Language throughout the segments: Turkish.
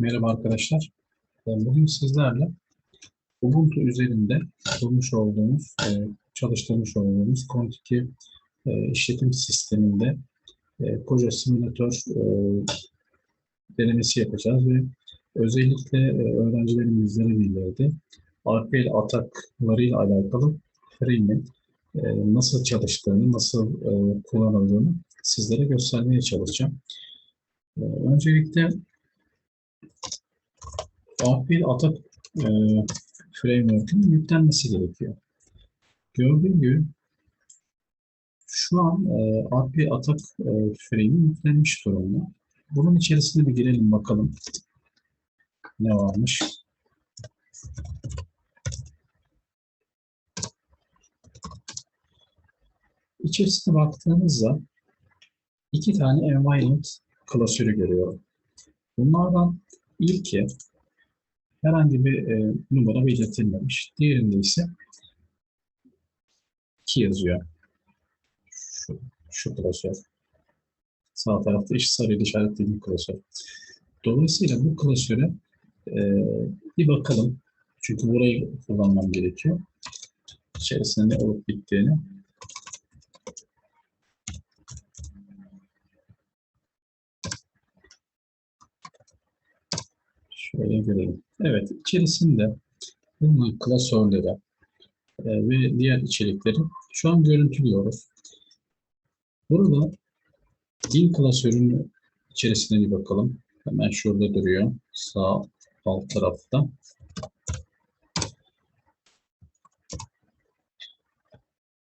Merhaba arkadaşlar. Bugün sizlerle Ubuntu üzerinde kurmuş olduğumuz, e, çalıştırmış olduğumuz Contiki e, işletim sisteminde Koja Simülatör e, denemesi yapacağız ve özellikle öğrencilerin bizlere bildirdi. RPL ataklarıyla alakalı frame'in nasıl çalıştığını, nasıl kullanıldığını sizlere göstermeye çalışacağım. Öncelikle RPL atak e, framework'ün yüklenmesi gerekiyor. Gördüğüm gibi şu an e, RPL atak e, frame'i yüklenmiş durumda. Bunun içerisine bir girelim bakalım ne varmış. İçerisine baktığımızda iki tane environment klasörü görüyorum. Bunlardan ilki herhangi bir e, numara belirtilmemiş. Diğerinde ise 2 yazıyor. Şu, şu klasör. Sağ tarafta iş sarıyla işaretlediğim klasör. Dolayısıyla bu klasöre e, bir bakalım. Çünkü burayı kullanmam gerekiyor. İçerisinde ne olup bittiğini. Şöyle görelim. Evet, içerisinde bulunan klasörleri e, ve diğer içerikleri şu an görüntülüyoruz. Burada din klasörünün içerisine bir bakalım. Hemen şurada duruyor. Sağ alt tarafta.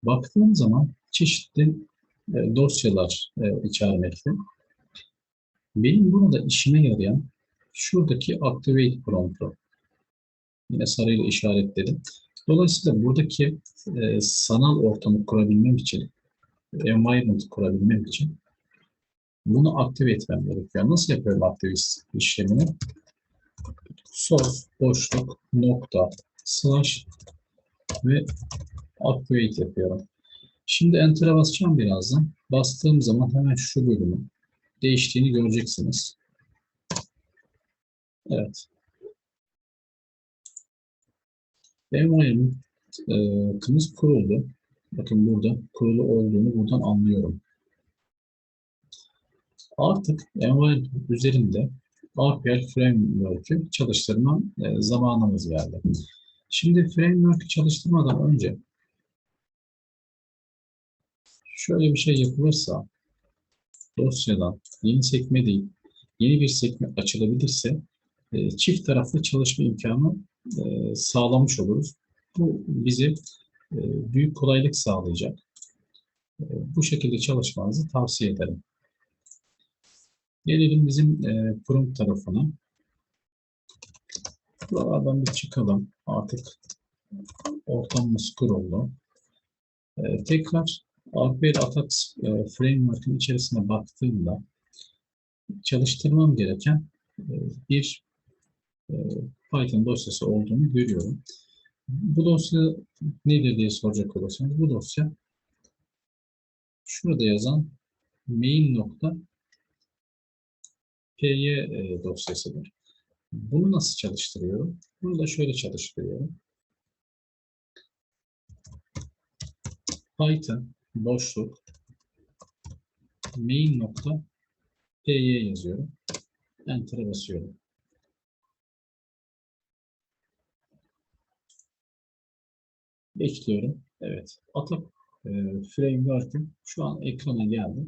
Baktığım zaman çeşitli e, dosyalar e, içermekte. Benim burada işime yarayan şuradaki Activate promptu. Yine sarıyla işaretledim. Dolayısıyla buradaki e, sanal ortamı kurabilmem için, environment kurabilmem için bunu aktive etmem gerekiyor. Nasıl yapıyorum aktive işlemini? Source, boşluk, nokta, slash ve activate yapıyorum. Şimdi Enter'a basacağım birazdan. Bastığım zaman hemen şu bölümün değiştiğini göreceksiniz. Evet. Environment e, kımız kuruldu. Bakın burada kurulu olduğunu buradan anlıyorum. Artık environment üzerinde RPL Framework'ü çalıştırma e, zamanımız geldi. Şimdi Framework'ü çalıştırmadan önce şöyle bir şey yapılırsa dosyadan yeni sekme değil, yeni bir sekme açılabilirse e, çift taraflı çalışma imkanı e, sağlamış oluruz. Bu bize e, büyük kolaylık sağlayacak. Bu şekilde çalışmanızı tavsiye ederim. Gelelim bizim e, prompt tarafına. Buralardan bir çıkalım. Artık ortamımız kuruldu. E, tekrar RPL Attacks e, Framework'ın içerisine baktığımda çalıştırmam gereken bir Python dosyası olduğunu görüyorum. Bu dosya nedir diye soracak olursanız bu dosya şurada yazan main nokta py e, dosyasıdır. Bunu nasıl çalıştırıyorum? Bunu da şöyle çalıştırıyorum. Python boşluk main nokta py yazıyorum. Enter'a basıyorum. Bekliyorum. Evet. Atak e, framework'üm şu an ekrana geldi.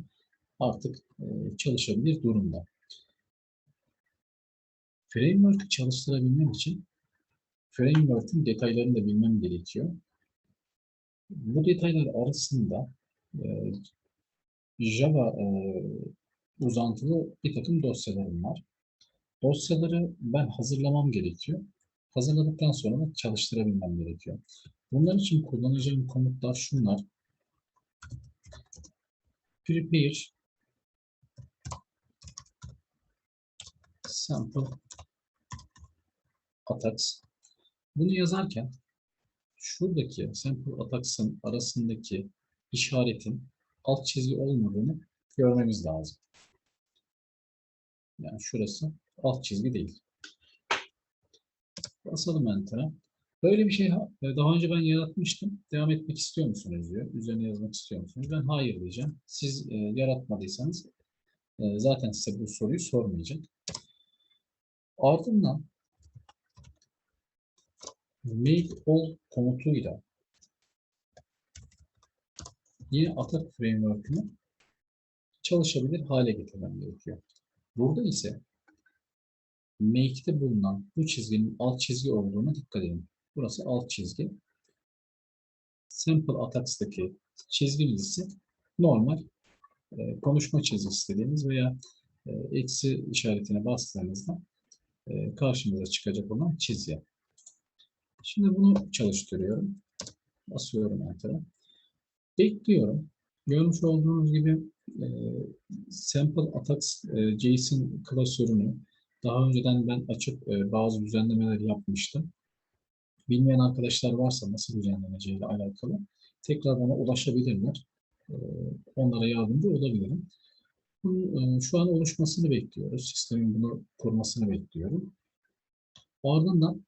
Artık e, çalışabilir durumda. Framework'ı çalıştırabilmem için framework'ün detaylarını da bilmem gerekiyor. Bu detaylar arasında e, Java e, uzantılı bir takım dosyalarım var. Dosyaları ben hazırlamam gerekiyor. Hazırladıktan sonra da çalıştırabilmem gerekiyor. Bunlar için kullanacağım komutlar şunlar. Prepare sample attacks. Bunu yazarken şuradaki sample attacks'ın arasındaki işaretin alt çizgi olmadığını görmemiz lazım. Yani şurası alt çizgi değil. Basalım Enter'a. Böyle bir şey e, daha önce ben yaratmıştım. Devam etmek istiyor musunuz diyor. Üzerine yazmak istiyor musunuz? Ben hayır diyeceğim. Siz e, yaratmadıysanız e, zaten size bu soruyu sormayacak. Ardından make all komutuyla yine Atak framework'ünü çalışabilir hale getirmem gerekiyor. Burada ise make'te bulunan bu çizginin alt çizgi olduğuna dikkat edin. Burası alt çizgi. Simple Attacks'taki çizgimiz ise normal e, konuşma çizgisi dediğimiz veya e, eksi işaretine bastığınızda e, karşımıza çıkacak olan çizgi. Şimdi bunu çalıştırıyorum. Basıyorum Enter'a. Bekliyorum. Görmüş olduğunuz gibi e, Sample Attacks e, JSON klasörünü daha önceden ben açıp e, bazı düzenlemeler yapmıştım. Bilmeyen arkadaşlar varsa nasıl düzenleneceğiyle alakalı tekrar bana ulaşabilirler. E, onlara yardımcı olabilirim. Bunun, e, şu an oluşmasını bekliyoruz. Sistemin bunu kurmasını bekliyorum. Ardından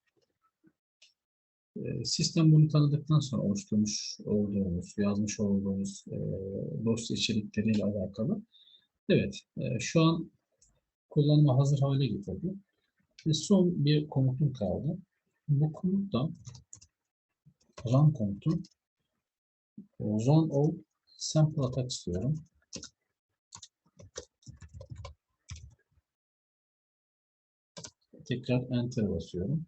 e, sistem bunu tanıdıktan sonra oluşturmuş olduğumuz, yazmış olduğumuz e, dosya içerikleriyle alakalı. Evet, e, şu an kullanıma hazır hale getirdi. Ve son bir komutum kaldı. Bu komut da run komutu. E, Run all sample attacks diyorum. Tekrar enter basıyorum.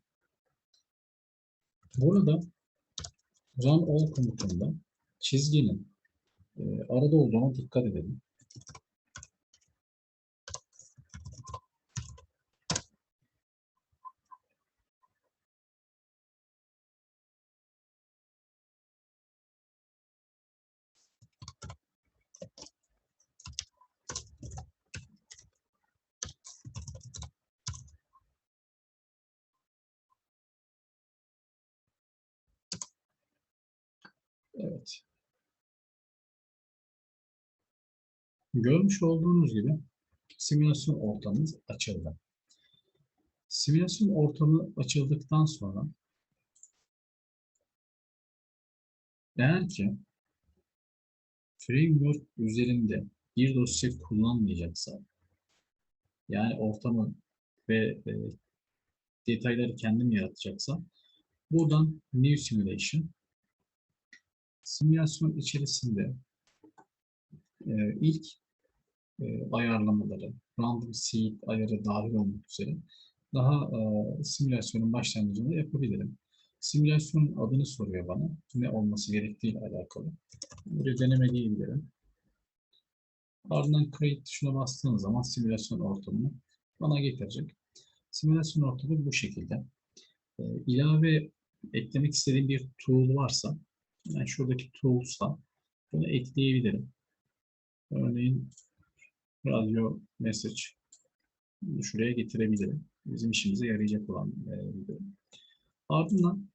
Burada run all komutunda çizginin e, arada olduğuna dikkat edelim. Evet. Görmüş olduğunuz gibi simülasyon ortamımız açıldı. Simülasyon ortamı açıldıktan sonra eğer ki framework üzerinde bir dosya kullanmayacaksa yani ortamı ve e, detayları kendim yaratacaksa buradan New Simulation simülasyon içerisinde e, ilk e, ayarlamaları, random seed ayarı dahil olmak üzere daha e, simülasyonun başlangıcını yapabilirim. Simülasyonun adını soruyor bana. Ne olması gerektiği ile alakalı. Buraya deneme diyebilirim. Ardından create tuşuna bastığınız zaman simülasyon ortamını bana getirecek. Simülasyon ortamı bu şekilde. E, ilave eklemek istediğim bir tool varsa ben şuradaki tools'ta bunu ekleyebilirim. Örneğin radyo message şuraya getirebilirim. Bizim işimize yarayacak olan e, bir. Ardından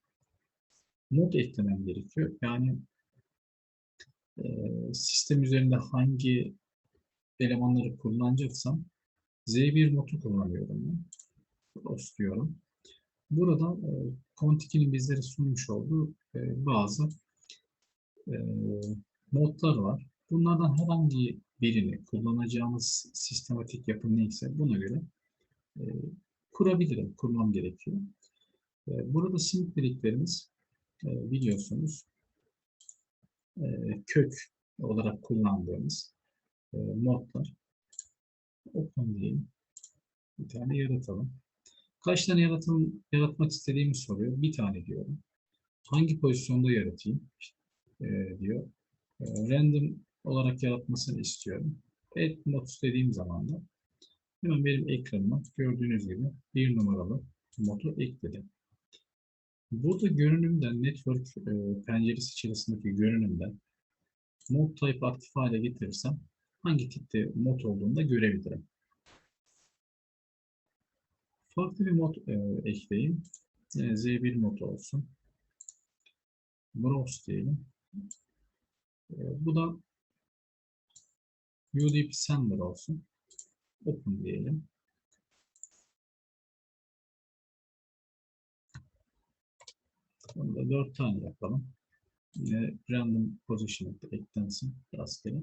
mod eklemem gerekiyor. Yani e, sistem üzerinde hangi elemanları kullanacaksam Z1 modu kullanıyorum ben. Cross diyorum. Burada e, Contiki'nin bizlere sunmuş olduğu e, bazı e, modlar var. Bunlardan herhangi birini kullanacağımız sistematik yapı neyse buna göre e, kurabilirim, kurmam gerekiyor. E, burada simple e, biliyorsunuz e, kök olarak kullandığımız e, modlar. Open diyeyim. Bir tane yaratalım. Kaç tane yaratım, yaratmak istediğimi soruyor. Bir tane diyorum. Hangi pozisyonda yaratayım e, diyor. E, random olarak yaratmasını istiyorum. Add mods dediğim zaman da hemen benim ekranıma gördüğünüz gibi bir numaralı modu ekledim. Burada görünümden network e, penceresi içerisindeki görünümden mod type aktif hale getirirsem hangi tipte mod olduğunu da görebilirim. Farklı bir mod e, ekleyeyim. Yani Z1 mod olsun. Browse diyelim. Ee, bu da UDP sender olsun. Open diyelim. Bunu da 4 tane yapalım. Yine random position eklensin rastgele.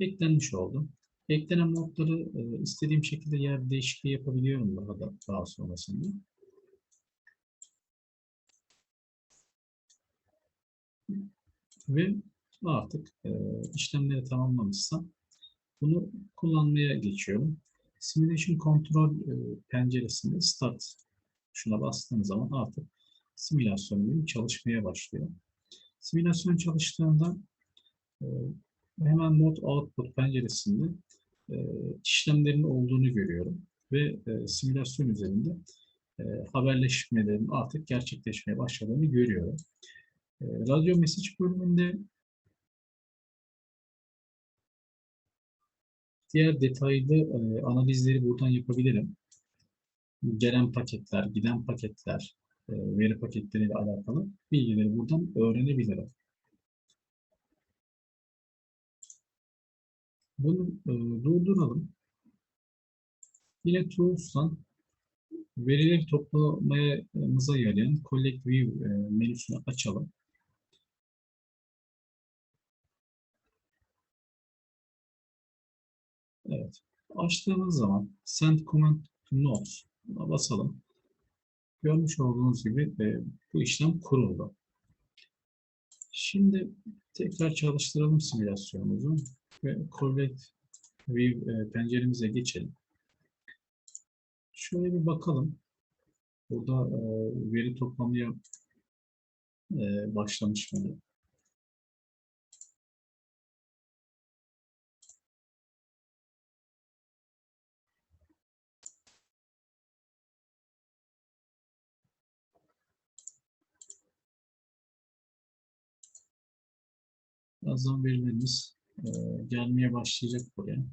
Eklenmiş oldu. Eklenen modları e, istediğim şekilde yer değişikliği yapabiliyorum daha da daha sonrasında. Ve artık e, işlemleri tamamlamışsam bunu kullanmaya geçiyorum. Simulation Control e, penceresinde Start şuna bastığım zaman artık simülasyonum çalışmaya başlıyor. Simülasyon çalıştığında e, hemen Mod Output penceresinde e, işlemlerin olduğunu görüyorum ve e, simülasyon üzerinde e, haberleşmelerin artık gerçekleşmeye başladığını görüyorum. E, radyo mesaj bölümünde diğer detaylı e, analizleri buradan yapabilirim. Gelen paketler, giden paketler, e, veri paketleriyle alakalı bilgileri buradan öğrenebilirim. Bunu e, durduralım. Yine Tools'tan verileri toplamamıza yarayan Collect View e, menüsünü açalım. Evet. Açtığımız zaman Send Command to Notes buna basalım. Görmüş olduğunuz gibi e, bu işlem kuruldu. Şimdi tekrar çalıştıralım simülasyonumuzu ve Collect View e, penceremize geçelim. Şöyle bir bakalım. Burada e, veri toplamaya e, başlamış mı? Birazdan verilerimiz e, gelmeye başlayacak buraya.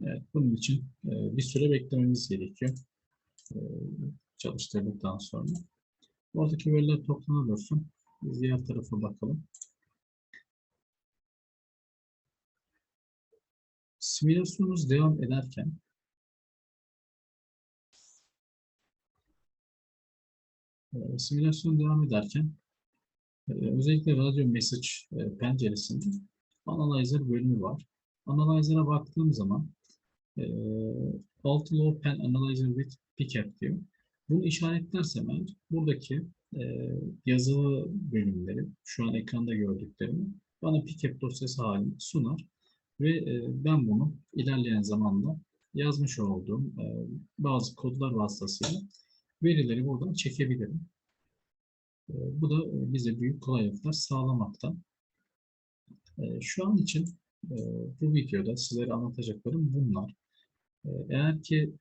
Evet, bunun için e, bir süre beklememiz gerekiyor. E, çalıştırdıktan sonra. Oradaki veriler toplanır olsun. Biz diğer tarafa bakalım. Simülasyonumuz devam ederken e, simülasyon devam ederken e, özellikle radyo message penceresinde Analyzer bölümü var. Analyzer'a baktığım zaman e, Alt Low Pen Analyzer with Pickup diyor. Bunu işaretlersem eğer buradaki yazılı bölümleri, şu an ekranda gördüklerimi bana pickup dosyası halinde sunar ve e, ben bunu ilerleyen zamanda yazmış olduğum e, bazı kodlar vasıtasıyla verileri buradan çekebilirim. E, bu da bize büyük kolaylıklar sağlamakta. Şu an için bu videoda sizlere anlatacaklarım bunlar. Eğer ki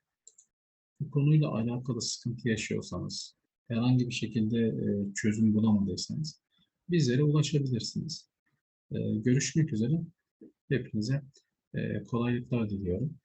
bu konuyla alakalı sıkıntı yaşıyorsanız, herhangi bir şekilde çözüm bulamadıysanız bizlere ulaşabilirsiniz. Görüşmek üzere. Hepinize kolaylıklar diliyorum.